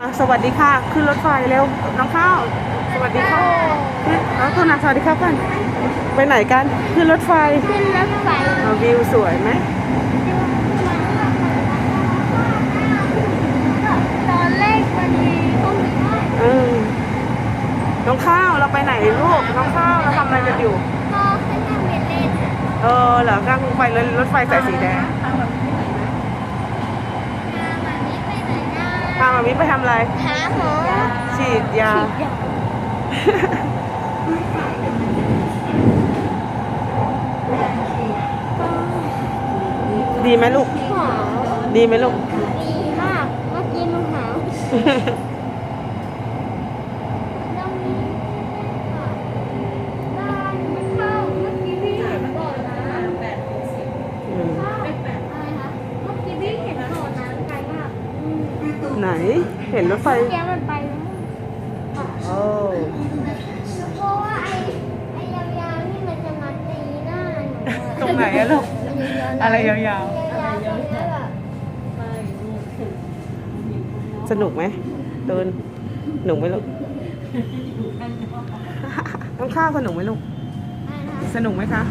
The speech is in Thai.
อะสวัสดีค่ะ ขึ้นรถไฟเร็วน้องข้าว สวัสดีค่ะขึ้นน้องตัวนักสวัสดีครับกันไปไหนกัน ขึ้นรถไฟขึ้นรถไฟเอาวิวสวยไหมตอนแรกมันมีห้องนี้เออน้องข้าวเราไปไหนลูกน้องข้าวเราทำอะไรกันอยู่ พอขึ้นเครื่องบินเล่น เออเหรอนั่งไปเลยรถไฟสายสีแดง งานแบบนี้ไปไหนนะ พา มามิไปทำอะไรหาหมอฉีดยาฉีดยา ดีไหมลูก หมอดีไหมลูก ดีมาก เมื่อกี้หนูหาวต้องมีบ้านมันเข้าเมื่อกี้พี่เห็นก่อนนะอะไรคะเมื่อกี้พี่เห็นก่อนนะไกลมากอืม ไหน เห็นรถไฟเมื่อกี้มันไปแล้วโอ้เพราะว่าไอ้ไอ้ยาวๆนี่มันจะมาตีหน้าหนูตรงไหนอะลูกอะไรยาวๆ สนุกไหมเดินหนุกไหมลูกน้องข้าวสนุกไหมลูก สนุกไหมคะ